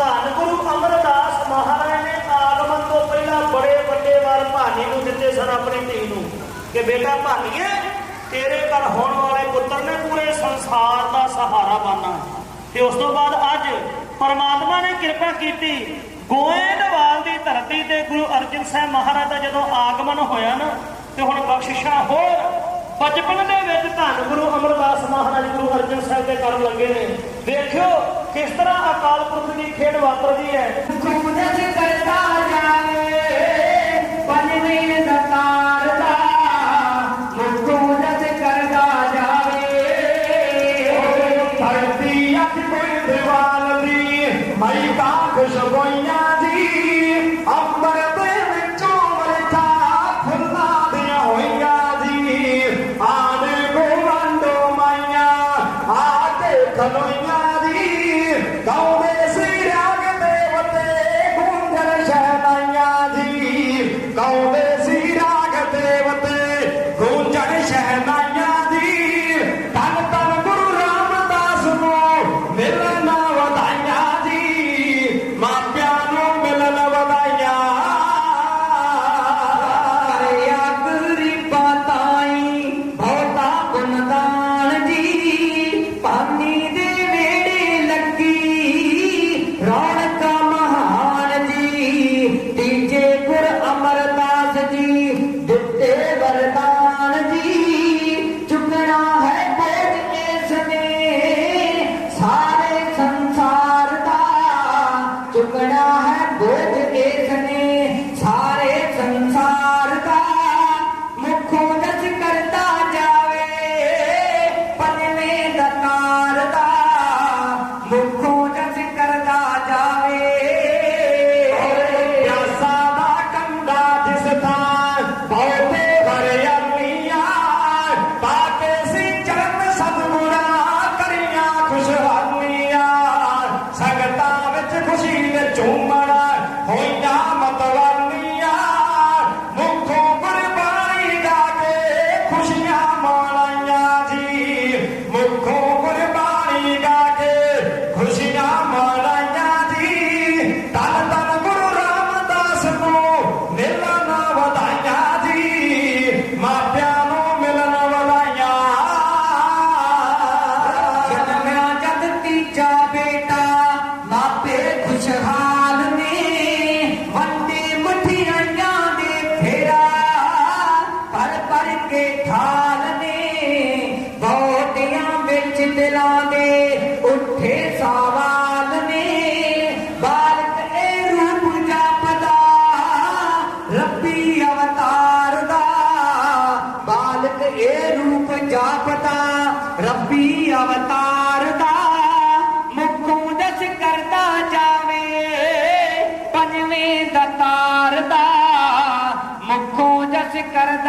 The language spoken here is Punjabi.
ਧੰਨ ਗੁਰੂ ਅਮਰਦਾਸ ਮਹਾਰਾਜ ਨੇ ਆਗਮਨ ਤੋਂ ਪਹਿਲਾਂ ਬੜੇ ਵੱਡੇ ਵਾਰ ਭਾਨੀ ਨੂੰ ਦਿੱਤੇ ਸਨ ਆਪਣੀ ਧੀ ਨੂੰ ਕਿ ਬੇਟਾ ਭਾਨੀਏ, ਤੇਰੇ ਘਰ ਹੋਣ ਵਾਲੇ ਪੁੱਤਰ ਨੇ ਪੂਰੇ ਸੰਸਾਰ ਦਾ ਸਹਾਰਾ ਬਣਨਾ ਤੇ ਉਸ ਤੋਂ ਬਾਅਦ ਅੱਜ ਪਰਮਾਤਮਾ ਨੇ ਕਿਰਪਾ ਕੀਤੀ ਗੋਇੰਦਵਾਲ ਦੀ ਧਰਤੀ ਤੇ ਗੁਰੂ ਅਰਜਨ ਸਾਹਿਬ ਮਹਾਰਾਜ ਦਾ ਜਦੋਂ ਆਗਮਨ ਹੋਇਆ ਨਾ, ਤੇ ਹੁਣ ਬਖਸ਼ਿਸ਼ਾਂ ਹੋਰ ਬਚਪਨ ਦੇ ਵਿੱਚ ਧੰਨ ਗੁਰੂ ਅਮਰਦਾਸ ਮਹਾਰਾਜ ਗੁਰੂ ਅਰਜਨ ਸਾਹਿਬ ਦੇ ਕਰਨ ਲੱਗੇ ਨੇ। ਦੇਖਿਓ ਕਿਸ ਤਰ੍ਹਾਂ ਅਕਾਲ ਪੁਰਖ ਦੀ ਖੇਡ ਵਾਪਰਦੀ ਹੈ। ਕੁਮਦਸ ਕਰਤਾ ਜਾਵੇ ਪੰਜਵੇਂ ਦਤਾਰ ਦਾ Caloña. ਹੈ ਇਹ ਰੂਪ ਜਾਪਤਾ ਰੱਬੀ ਅਵਤਾਰ ਦਾ ਮੁਖੋਂ ਦਸ ਕਰਦਾ ਜਾਵੇ, ਪੰਜਵੇਂ ਦਤਾਰ ਦਾ ਮੁਖੋਂ ਦਸ ਕਰਦਾ